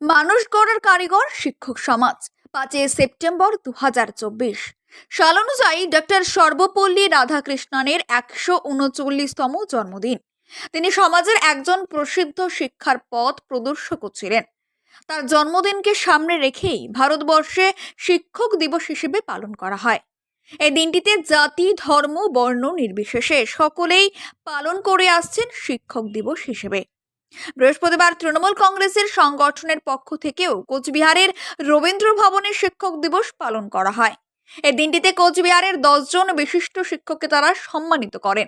মানুষ গড়ার কারিগর শিক্ষক সমাজ। পাঁচই সেপ্টেম্বর দু হাজার চব্বিশ। সাল অনুযায়ী ডক্টর সর্বপল্লী রাধাকৃষ্ণনের একশো উনচল্লিশতম জন্মদিন। তিনি সমাজের একজন প্রসিদ্ধ শিক্ষার পথ প্রদর্শক ছিলেন। তার জন্মদিনকে সামনে রেখেই ভারতবর্ষে শিক্ষক দিবস হিসেবে পালন করা হয়। এই দিনটিতে জাতি, ধর্ম, বর্ণ নির্বিশেষে সকলেই পালন করে আসছেন শিক্ষক দিবস হিসেবে। বৃহস্পতিবার তৃণমূল কংগ্রেসের সংগঠনের পক্ষ থেকেও কোচবিহারের রবীন্দ্র ভবনে শিক্ষক দিবস পালন করা হয়। এই দিনটিতে কোচবিহারের দশজন বিশিষ্ট শিক্ষককে তারা সম্মানিত করেন।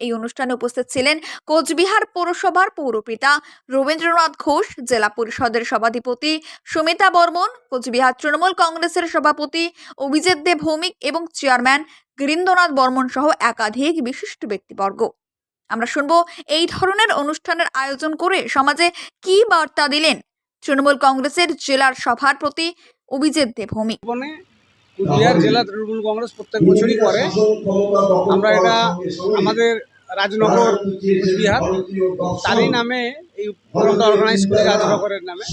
এই অনুষ্ঠানে উপস্থিত ছিলেন কোচবিহার পৌরসভার পৌরপিতা রবীন্দ্রনাথ ঘোষ, জেলা পরিষদের সভাধিপতি সুমিতা বর্মন, কোচবিহার তৃণমূল কংগ্রেসের সভাপতি অভিজিৎ দেব ভৌমিক এবং চেয়ারম্যান গিরীন্দ্রনাথ বর্মন সহ একাধিক বিশিষ্ট ব্যক্তিবর্গ। আমরা শুনব এই ধরনের অনুষ্ঠানের আয়োজন করে সমাজে কি বার্তা দিলেন তৃণমূল কংগ্রেসের জেলার সভার প্রতি অভিজিৎ দেবভৌমিক বনে কুচবিহার জেলা তৃণমূল কংগ্রেস প্রত্যেক বছরই করে। আমরা এটা আমাদের রাজনগর কুচবিহার তারই নামে এই প্রোগ্রামটা অর্গানাইজ করি রাজনগরের নামে।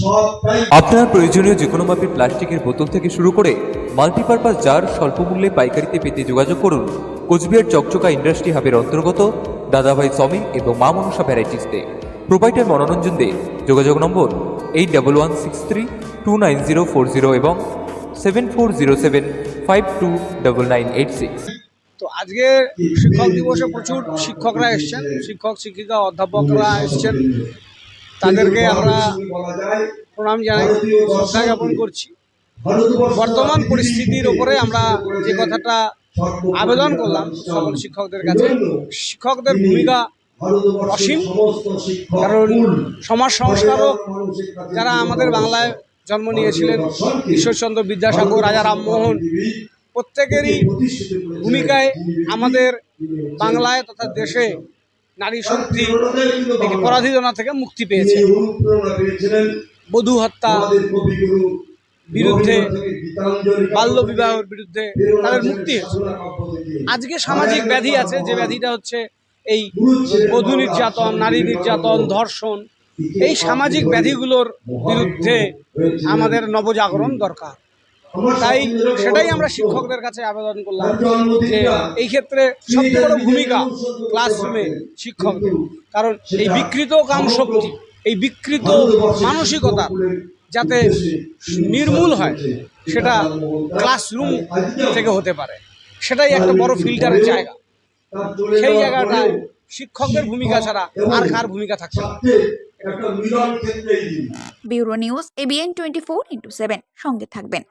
আপনার প্রয়োজনীয় যে কোনো মাপের প্লাস্টিকের বোতল থেকে শুরু করে মাল্টিপারপাস জার স্বল্প মূল্যে পাইকারিতে পেতে যোগাযোগ করুন। কোচবিহার চকচকা ইন্ডাস্ট্রি হাবের অন্তর্গত দাদাভাই সমিং এবং মা মনসা ভ্যারাইটিসতে প্রোভাইডার মনোরঞ্জন দে, যোগাযোগ number eight double one six three two nine zero four zero এবং seven four zero seven five two double nine eight six তো আজকে শিক্ষক দিবসে প্রচুর শিক্ষকরা এসছেন, শিক্ষক, শিক্ষিকা, অধ্যাপকরা এসছেন। তাদেরকে আমরা প্রণাম জানাই, শ্রদ্ধা জ্ঞাপন করছি। বর্তমান পরিস্থিতির উপরে আমরা যে কথাটা আবেদন করলাম সকল শিক্ষকদের কাছে। শিক্ষকদের ভূমিকা অসীম, কারণ সমাজ সংস্কারক যারা আমাদের বাংলায় জন্ম নিয়েছিলেন, ঈশ্বরচন্দ্র বিদ্যাসাগর, রাজা রামমোহন, প্রত্যেকেরই ভূমিকায় আমাদের বাংলায় তথা দেশে নারী শক্তি পরাধীনতা থেকে মুক্তি পেয়েছে। বধূ হত্যা বিরুদ্ধে, বাল্য বিবাহের বিরুদ্ধে তাদের মুক্তি হয়েছে। আজকে সামাজিক ব্যাধি আছে, যে ব্যাধিটা হচ্ছে এই বধূ নির্যাতন, নারী নির্যাতন, ধর্ষণ, এই সামাজিক ব্যাধিগুলোর বিরুদ্ধে আমাদের নবজাগরণ দরকার। তাই সেটাই আমরা শিক্ষকদের কাছে আবেদন করলাম যে এই ক্ষেত্রে সবচেয়ে বড় ভূমিকা ক্লাসরুমে শিক্ষকদের। কারণ এই বিকৃত কামশক্তি এই বিকৃত মানসিকতা যাতে নির্মূল হয় সেটা ক্লাসরুম থেকে হতে পারে। সেটাই একটা বড় ফিল্টারের জায়গা। সেই জায়গাটায় শিক্ষকদের ভূমিকা ছাড়া আর কার ভূমিকা থাকছে bureau news ABN twenty four into seven সঙ্গে থাকবেন।